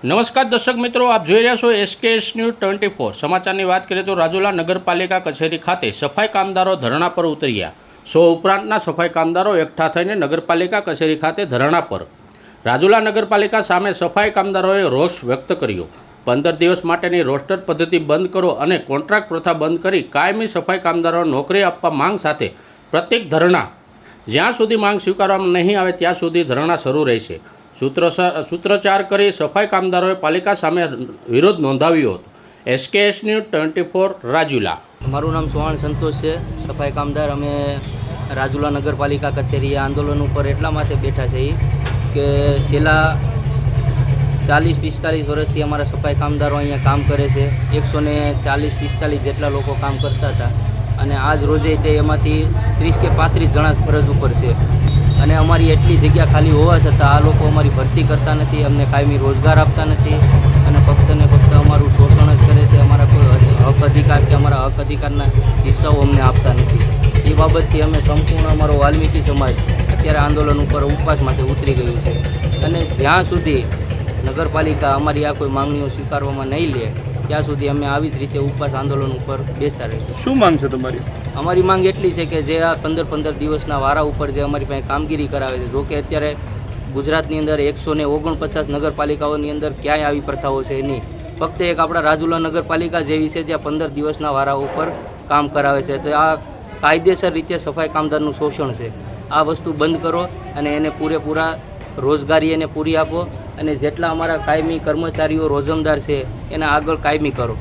નમસ્કાર દર્શક મિત્રો, આપ જોઈ રહ્યા છો એસકેએસ ન્યૂઝ ટ્વેન્ટી ફોર સમાચારની વાત કરીએ તો રાજુલા નગરપાલિકા કચેરી ખાતે સફાઈ કામદારો ધરણા પર ઉતર્યા. સો ઉપરાંતના સફાઈ કામદારો એકઠા થઈને નગરપાલિકા કચેરી ખાતે ધરણા પર. રાજુલા નગરપાલિકા સામે સફાઈ કામદારોએ રોષ વ્યક્ત કર્યો. પંદર દિવસ માટેની રોસ્ટર પદ્ધતિ બંધ કરો અને કોન્ટ્રાક્ટ પ્રથા બંધ કરી કાયમી સફાઈ કામદારો નોકરી આપવા માંગ સાથે પ્રત્યેક ધરણા. જ્યાં સુધી માંગ સ્વીકારવામાં નહીં આવે ત્યાં સુધી ધરણા શરૂ રહેશે. સૂત્ર સૂત્રચાર કરી સફાઈ કામદારોએ પાલિકા સામે વિરોધ નોંધાવ્યો હતો. SKS news twenty four Rajula. મારું નામ સુહાણ સંતોષ છે. સફાઈ કામદાર અમે રાજુલા નગરપાલિકા કચેરીએ આંદોલન ઉપર એટલા માટે બેઠા છે કે છેલ્લા ચાલીસ પિસ્તાલીસ વર્ષથી અમારા સફાઈ કામદારો અહીંયા કામ કરે છે. એકસો ને ચાલીસ પિસ્તાલીસ જેટલા લોકો કામ કરતા હતા. અને આજ રોજે તે એમાંથી ત્રીસ કે પાંત્રીસ જણા ફરજ ઉપર છે. અને અમારી એટલી જગ્યા ખાલી હોવા છતાં આ લોકો અમારી ભરતી કરતા નથી, અમને કાયમી રોજગાર આપતા નથી અને ફક્ત ને ફક્ત અમારું શોષણ જ કરે છે, અમારા કોઈ હક અધિકાર કે અમારા હક અધિકારના હિસ્સાઓ અમને આપતા નથી. એ બાબતથી અમે સંપૂર્ણ અમારો વાલ્મીકી સમાજ અત્યારે આંદોલન ઉપર ઉપવાસ માટે ઉતરી ગયું છે. અને જ્યાં સુધી નગરપાલિકા અમારી આ કોઈ માંગણીઓ સ્વીકારવામાં નહીં લે ત્યાં સુધી અમે આવી જ રીતે ઉપવાસ આંદોલન ઉપર બેસતા રહીશું. શું માંગ છે તમારી? અમારી માંગ એટલી છે કે જે આ પંદર પંદર દિવસના વારા ઉપર જે અમારી પાસે કામગીરી કરાવે છે જોકે અત્યારે ગુજરાતની અંદર એકસો ને ઓગણપચાસ નગરપાલિકાઓની અંદર ક્યાંય આવી પ્રથાઓ છે નહીં. ફક્ત એક આપણા રાજુલા નગરપાલિકા જેવી છે જ્યાં પંદર દિવસના વારા ઉપર કામ કરાવે છે. તો આ કાયદેસર રીતે સફાઈ કામદારનું શોષણ છે. આ વસ્તુ બંધ કરો અને એને પૂરેપૂરા રોજગારી એને પૂરી આપો. અને જેટલા અમારા કાયમી કર્મચારીઓ રોજમદાર છે એને આગળ કાયમી કરો.